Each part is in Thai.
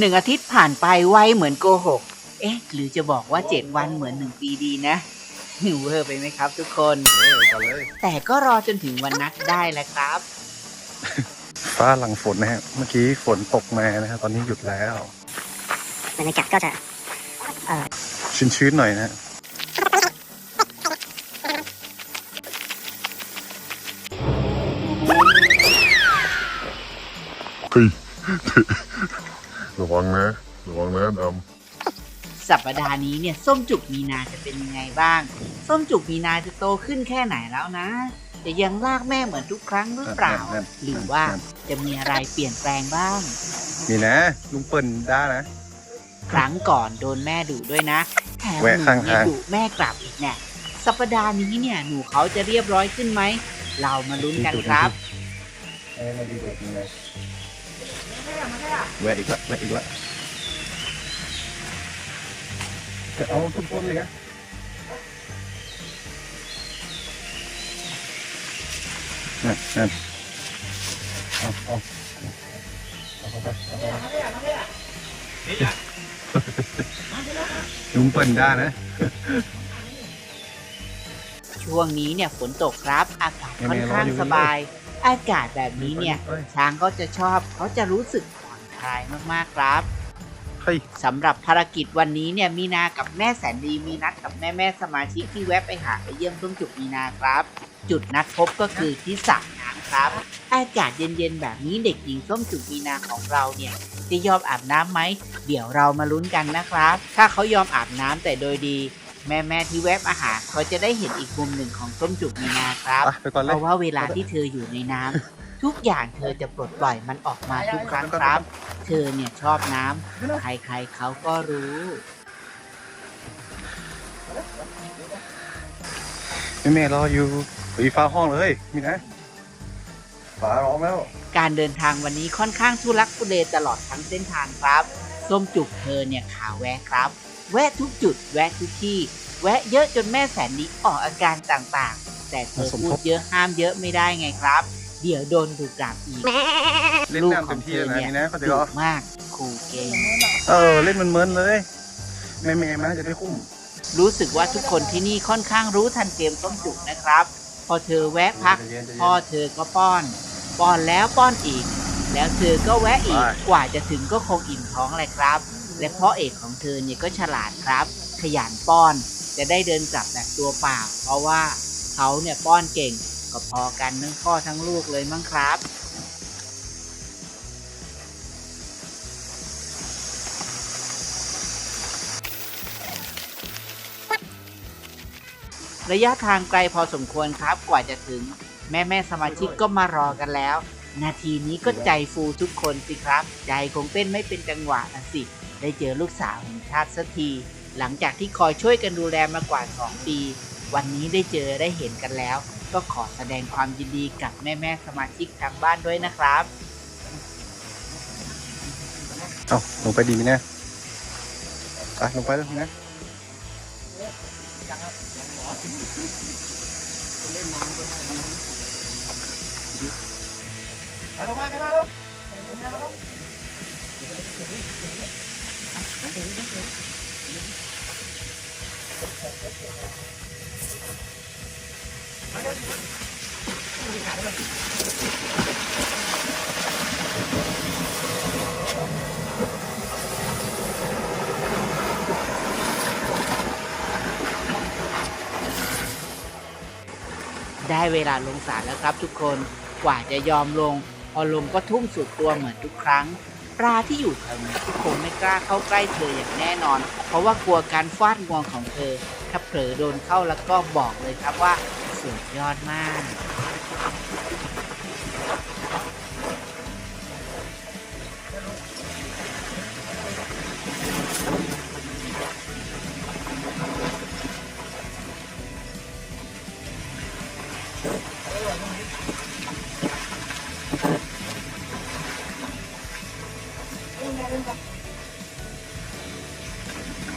หนึ่งอาทิตย์ผ่านไปไวเหมือนโกหก เอ๊ะ หรือจะบอกว่าเจ็ดวันเหมือนหนึ่งปีดีนะหิวเวอร์ไปไหมครับทุกคนเออกันเลยแต่ก็รอจนถึงวันนัดได้แล้วครับ ฟ้าหลังฝนนะฮะ เมื่อกี้ฝนตกมานะฮะตอนนี้หยุดแล้ว บรรยากาศก็จะชื้นๆหน่อยนะฮะเฮ้ย ระวังนะ ระวังนะดำสัปดาห์นี้เนี่ยส้มจุกมีนาจะเป็นยังไงบ้าง ส้มจุกมีนาจะโตขึ้นแค่ไหนแล้วนะ จะยังลากแม่เหมือนทุกครั้งหรือเปล่า นั่นหรือว่าจะมีอะไรเปลี่ยนแปลงบ้าง มีนะ ลุงเปิ้ลได้นะ ครั้งก่อนโดนแม่ดุด้วยนะแถมหแวะนูข้างเนี่ยทางดุแม่กลับอีกเนี่ยสัปดาห์นี้เนี่ยหนูเขาจะเรียบร้อยขึ้นไหม เรามาลุ้นกันครับ แวะอีกละแวะอีกละจะเอาทุกต้นเลยนะนั่นนั่นเอาเอาเอาเข้าไปเอาเข้าไปลุงเปิ้ลได้นะ ช่วงนี้เนี่ยฝนตกครับ อากาศค่อนข้างสบาย อากาศแบบนี้เนี่ยเฮ้ยช้างก็จะชอบเขาจะรู้สึก ผ่อนคลายมากๆครับเฮ้ยสำหรับภารกิจวันนี้เนี่ยมีนากับแม่แสนดีมีนัดกับแม่แม่ๆสมาชิกที่แวะไปหาไปเยี่ยมต้นจุกมีนาครับ จุดนัดพบก็คือที่สระน้ำครับ อากาศเย็นๆแบบนี้เด็กหญิงส้มจุกมีนาของเราเนี่ยจะยอมอาบน้ำไหมเดี๋ยวเรามาลุ้นกันนะครับ ถ้าเขายอมอาบน้ำแต่โดยดี แม่แม่ๆที่แวะมาหาเขาจะได้เห็นอีกมุมหนึ่งของส้มจุกมีนาครับ ไปไปก่อนเพเลยราะว่าเวลาที่เธออยู่ในน้ำ ทุกอย่างเธอจะปลดปล่อยมันออกมาทุกครั้งครับ เธอเนี่ยชอบน้ำใครๆเขาก็รู้ แม่แม่รออยู่ไปฟ้าห้องเลยมีนะฟ้าร้องแล้ว การเดินทางวันนี้ค่อนข้างทุลักทุเลตลอดทั้งเส้นทางครับส้มจุกเธอเนี่ยขาแวะครับ แวะทุกจุด แวะทุกที่ แวะเยอะจนแม่แสนดีออกอาการต่างๆ แต่เธอพูดเยอะห้ามเยอะไม่ได้ไงครับ เดี๋ยวโดนถูกกลับอีกเล่นลูกน้ำขเต็องมเธที่อเลยนะเนี่ยนี่นะเขาใจดุก็มากครูเก่งเออเล่นมันเมินเลยแม่แม่ๆมันจะได้คุ้ม รู้สึกว่าทุกคนที่นี่ค่อนข้างรู้ทันเกมส้มจุกนะครับ พอเธอแวะพักใจเย็นใจเย็นพ่อเธอก็ป้อน ป้อนแล้วป้อนอีก แล้วเธอก็แวะอีกไปกว่าจะถึงก็คงอิ่มท้องแหละครับ และพ่อเอกของเธอเนี่ยก็ฉลาดครับ ขยันป้อนจะได้เดินกลับแบบตัวเปล่าเพราะว่าเขาเนี่ยป้อนเก่ง ก็พอกันทั้งพ่อทั้งลูกเลยมั้งครับ ระยะทางไกลพอสมควรครับกว่าจะถึง แม่แม่สมาชิกก็มารอกันแล้ว นาทีนี้ก็ใจฟูทุกคนสิครับ ใจคงเต้นไม่เป็นจังหวะนะสิ ได้เจอลูกสาวแห่งชาติสักที หลังจากที่คอยช่วยกันดูแลมากว่า 2 ปี วันนี้ได้เจอได้เห็นกันแล้ว ก็ขอแสดงความยินดีกับแม่แม่สมาชิกทางบ้านด้วยนะครับเอาลงไปดีไหมเนี่ยไปลงไปแล้วนะ ได้เวลาลงสารแล้วครับทุกคนกว่าจะยอมลง พอลงก็ทุ่มสุดตัวเหมือนทุกครั้ง ปลาที่อยู่แถวนี้ทุกคนไม่กล้าเข้าใกล้เธออย่างแน่นอน เพราะว่ากลัวการฟาดงวงของเธอ ถ้าเผลอโดนเข้าแล้วก็บอกเลยครับว่า สุดยอดมาก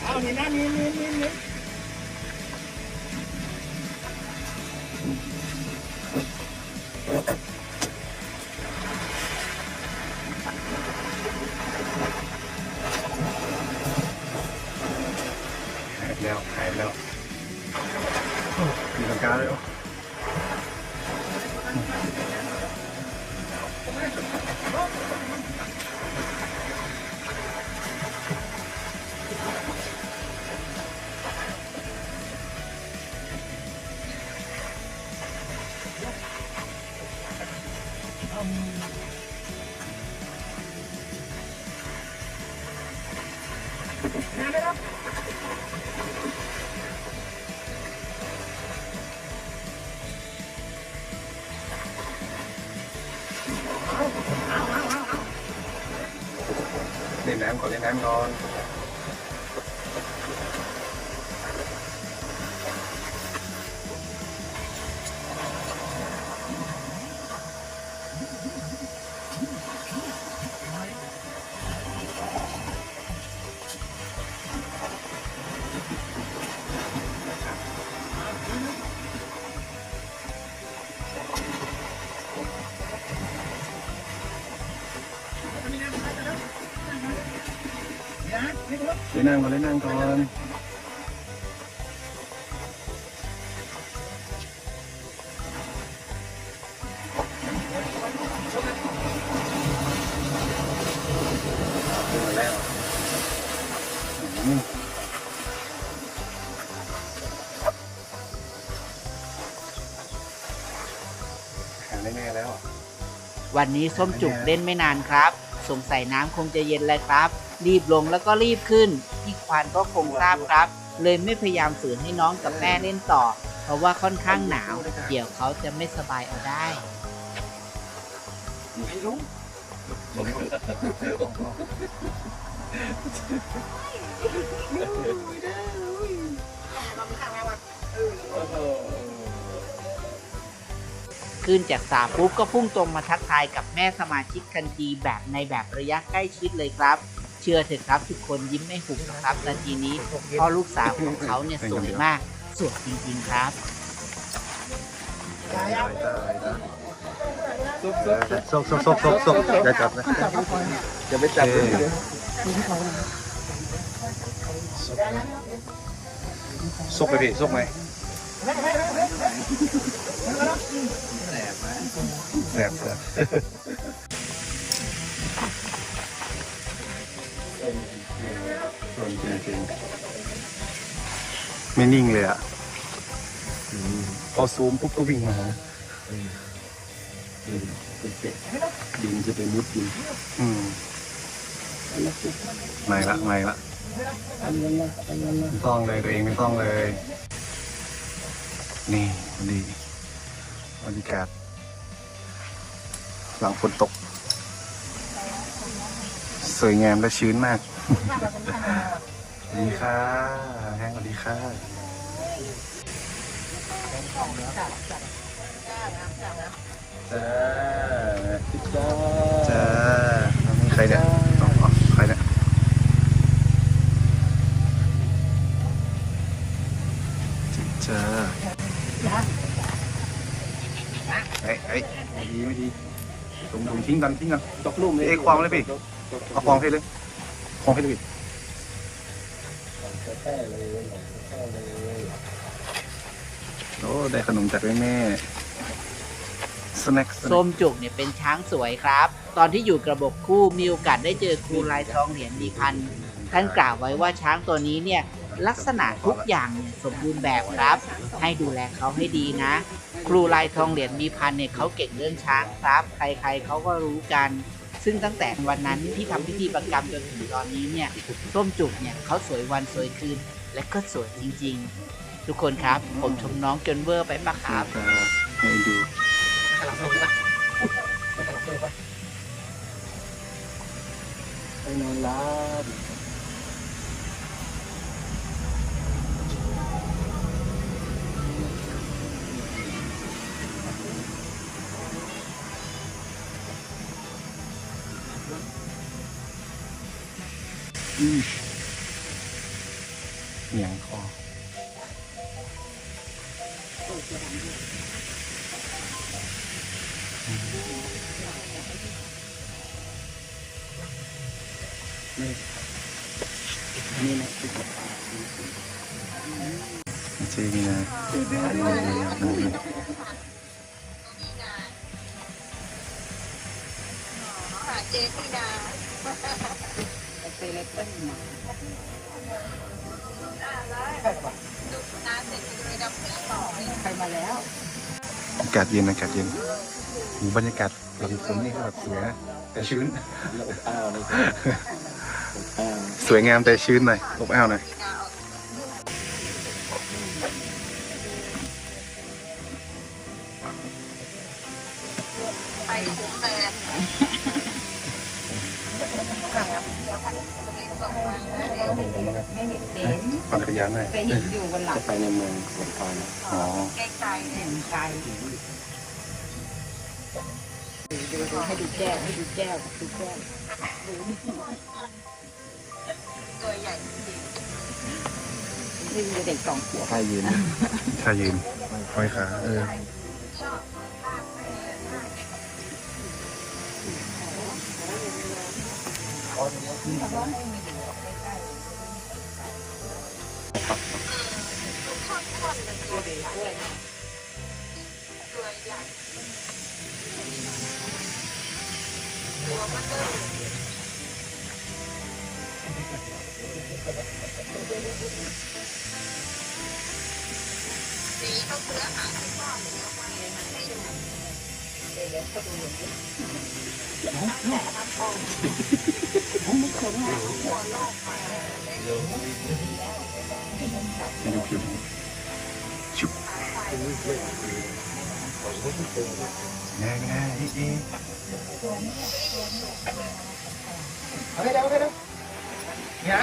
เอานี่นะนี่นี่นี่นี่ เล่ เล่นน้ำก่อนเล่นน้ำก่อนเล่นน้ำก่อนมาแล้วอืมหาแน่ๆแล้ววันนี้ส้มจุกเล่นไม่นานครับ สงสัยน้ำคงจะเย็นแล้วครับ รีบลงแล้วก็รีบขึ้นพี่ ควานก็คงทราบครับ เลยไม่พยายามฝืนให้น้องกับแม่เล่นต่อ เพราะว่าค่อนข้างหนาว เดี๋ยวเขาจะไม่สบายเอาได้ ขึ้นจากสาปุ๊บก็พุ่งตรงมาทักทายกับแม่สมาชิกทันทีแบบในแบบระยะใกล้ชิดเลยครับ เชื่อเถอะครับ ทุกคนยิ้มไม่หุบหรอกครับนาทีนี้เพราะลูกสาวของเขาเนี่ยสวยมาก สวยจริงๆครับ ซกซกซกซกซกอย่าจับนะอย่าไปจับเลยซกไปพี่ซกไหมแสบแสบส่ว ไม่นิ่งเลยอะพอซูมปุ๊บก็วิ่งมาหาดินจะเป็นมุดดินอืมไม่ละไม่ละไม่ต้องเลยตัวเองไม่ต้องเลย นี่ดีบรรยากาศหลังฝนตก สวยงามและชื้นมากส วัสดีค่ะแห้งสวัสดีค่ะจ้าจ้าจ้านี่ใครเนี่ยอ๋อใครเนี่ยจ้าเอ้ยเอ้ยไม่ดีไม่ดีถุงถุงทิ้งกันทิ้งกันตกลุ่มเลยเอ้ยควางเลยพี่เอาควางให้เลยควางให้เลยพี่ โอ้ได้ขนมจากแม่แม่สแน็คสแน็ส้คมจุกเนี่ยเป็นช้างสวยครับ ตอนที่อยู่กระบอกคู่มีโอกาสได้เจอครูลายทองเหรียญดีพันธุ์ท่านกล่าวไว้ว่าช้างตัวนี้เนี่ยลักษณะทุกอย่างเนี่ยสมบูรณ์แบบครับ ให้ดูแลเขาให้ดีนะ ครูลายทองเหรียญมีพันธุ์เนี่ยเขาเก่งเรื่องช้างครับ ใครๆเขาก็รู้กัน ซึ่งตั้งแต่วันนั้นที่ทำพิธีประกรรมจนถึงตอนนี้เนี่ยส้มจุกเนี่ยเขาสวยวันสวยคืน และก็สวยจริง ๆ ทุกคนครับ ผมชมน้องจนเวอร์ไปปะครับจะให้ดูไปนอนรับ เหนียงคอนี่นะเจมีนาอากาศเย็นอากาศเย็นมีบรรยากาศหลังฝนนี่แบบสวยนะแต่ชื้นสวยงามแต่ชื้นหน่อยอบอ้าวหน่อยปั่นจักรยานหน่อยไปเห็นอยู่บนหลังไปในเมืองสงขลาอ๋อ ไกลๆเห็นไกลดูดูให้ดูแก้วให้ดูแก้วดูแก้วดูตัวใหญ่จริงนี่เด็กสองขวบใครยืนถ้ายืนห้อยขาเออให้ดู ผิวชุบ ง่ายง่ายอีอีเอาไปเร็วเอาไปเร็วเนี่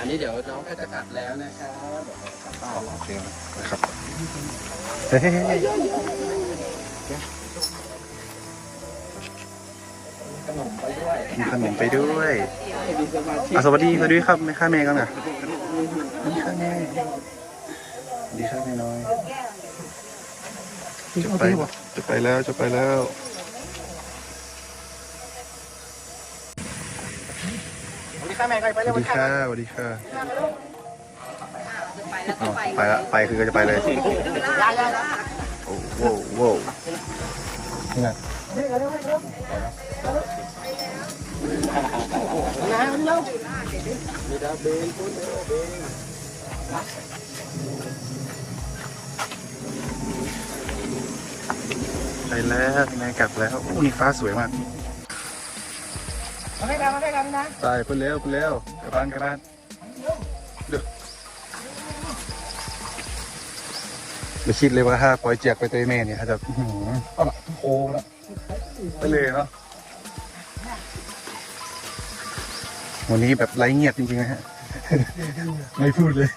อันนี้เดี๋ยวน้องก็จะกลับแล้วนะครับโอเคนะครับเฮ้ยขนมไปด้วยมีขนมไปด้วยมีสมาชิกอะสวัสดีสวัสดีครับแม่ข้าแม่กันนะสวัสดีค่ะแม่สวัสดีค่ะแม่น้อยจะไปจะไปแล้วจะไปแล้ว สวัสดีค่ะแม่ไปสวัสดีค่ะสวัสดีค่ะอ๋อไปละไปคือก็จะไปเลยโอ้โหโว้วนี่นะไปแล้วแม่กลับแล้วโอ้นี่ฟ้าสวยมาก มาให้กันมาให้กันนะไปเพิ่นเร็วเพิ่นเร็วกลับบ้านกลับบ้านเดี๋ยวไม่คิดเลยว่าถ้าปล่อยเจียกไปเตยแม่เนี่ยอาจจะอื้อหือเอาละโค้งแล้วไปเลยเนาะวันนี้แบบไร้เงียบจริงๆนะฮะ ไม่พูดเลย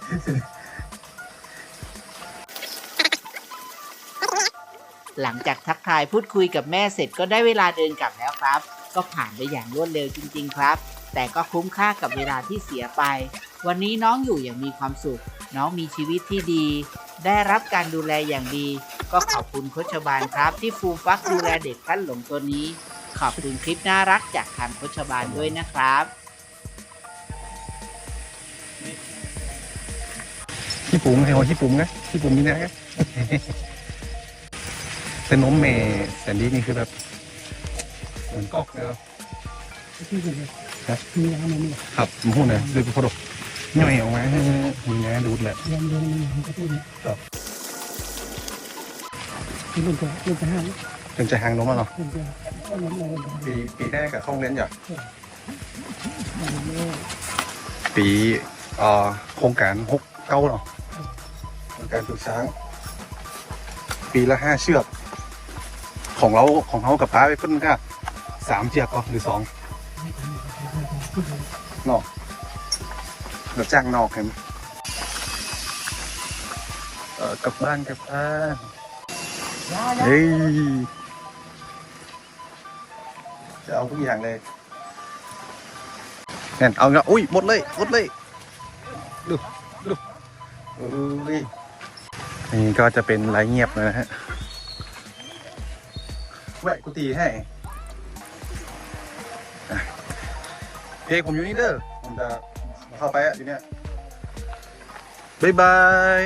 หลังจากทักทายพูดคุยกับแม่เสร็จก็ได้เวลาเดินกลับแล้วครับ ก็ผ่านไปอย่างรวดเร็วจริง ๆ ครับ แต่ก็คุ้มค่ากับเวลาที่เสียไป วันนี้น้องอยู่อย่างมีความสุข น้องมีชีวิตที่ดี ได้รับการดูแลอย่างดี ก็ขอบคุณโคชบาลครับ ที่ฟูมฟักดูแลเด็กขั้นหลงตัวนี้ ขอบคุณคลิปน่ารักจากทางโคชบาลด้วยนะครับขี้ปุ๋งให้หัวขี้ปุ๋งนะขี้ปุ๋งนี่นะแต่นมแม่แสนดีนี่คือแบบเหมือน กอกเลยเหรอครับครับผมพูดนะดูพอดกย่อยออกมาให้มีงาดูดแหละเป็นใจะหางนมอะเนาะปีปีแรกกับห้องเรียนอยู่ปีอ่อโครงการหกเก้าเนาะโครงการฝึกช้าง ปีละห้าเชือก ของเราของเขากับป้าไปเพิ่นก็ สามเชือกก็หรือสองนอกเราจ้างนอกเห็นไหมเออกลับบ้านกลับบ้านเฮ้ยจะเอาทุกอย่างเลยเนี่ยเอาเงี้ยอุ้ยหมดเลยหมดเลยดูดูอุ้ยนี่ก็จะเป็นไรเงียบนะฮะแวะกุฏิให้ เพลงผมอยู่นี่เด้อผมจะเข้าไปอะอยู่เนี่ยบ๊ายบาย